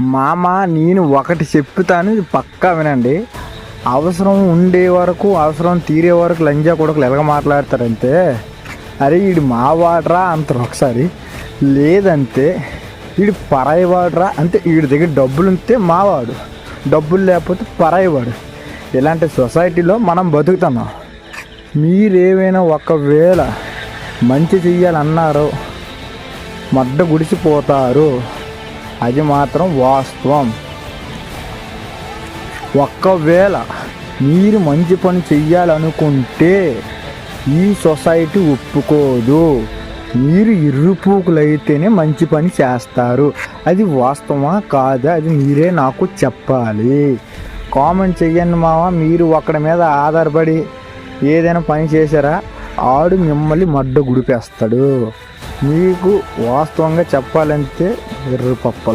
మామ నేను ఒకటి చెప్తాను ఇది పక్కా వినండి. అవసరం ఉండే వరకు అవసరం తీరే వరకు లంజా కొడుకులు ఎలాగ మాట్లాడతారంటే అరే వీడు మా వాడరా అంటారు ఒకసారి. లేదంటే వీడు పరాయి వాడరా అంటే వీడి దగ్గర డబ్బులు ఉంటే మావాడు. డబ్బులు లేకపోతే పరాయివాడు ఇలాంటి సొసైటీలో మనం బతుకుతున్నాం. మీరేమైనా ఒకవేళ మంచి చెయ్యాలన్నారో మడ్డ గుడిసిపోతారు. అది మాత్రం వాస్తవం. ఒక్కవేళ మీరు మంచి పని చెయ్యాలనుకుంటే ఈ సొసైటీ ఒప్పుకోదు. మీరు ఇర్రుపూకులైతేనే మంచి పని చేస్తారు. అది వాస్తవమా కాదా? అది మీరే నాకు చెప్పాలి. కామెంట్ చెయ్యండి మామ మీరు ఒకడి మీద ఆధారపడి ఏదైనా పని చేశారా? ఆడు మిమ్మల్ని మడ్డ గుడిపేస్తాడు. మీకు వాస్తవంగా చెప్పాలంటే ఎర్ర పప్పలు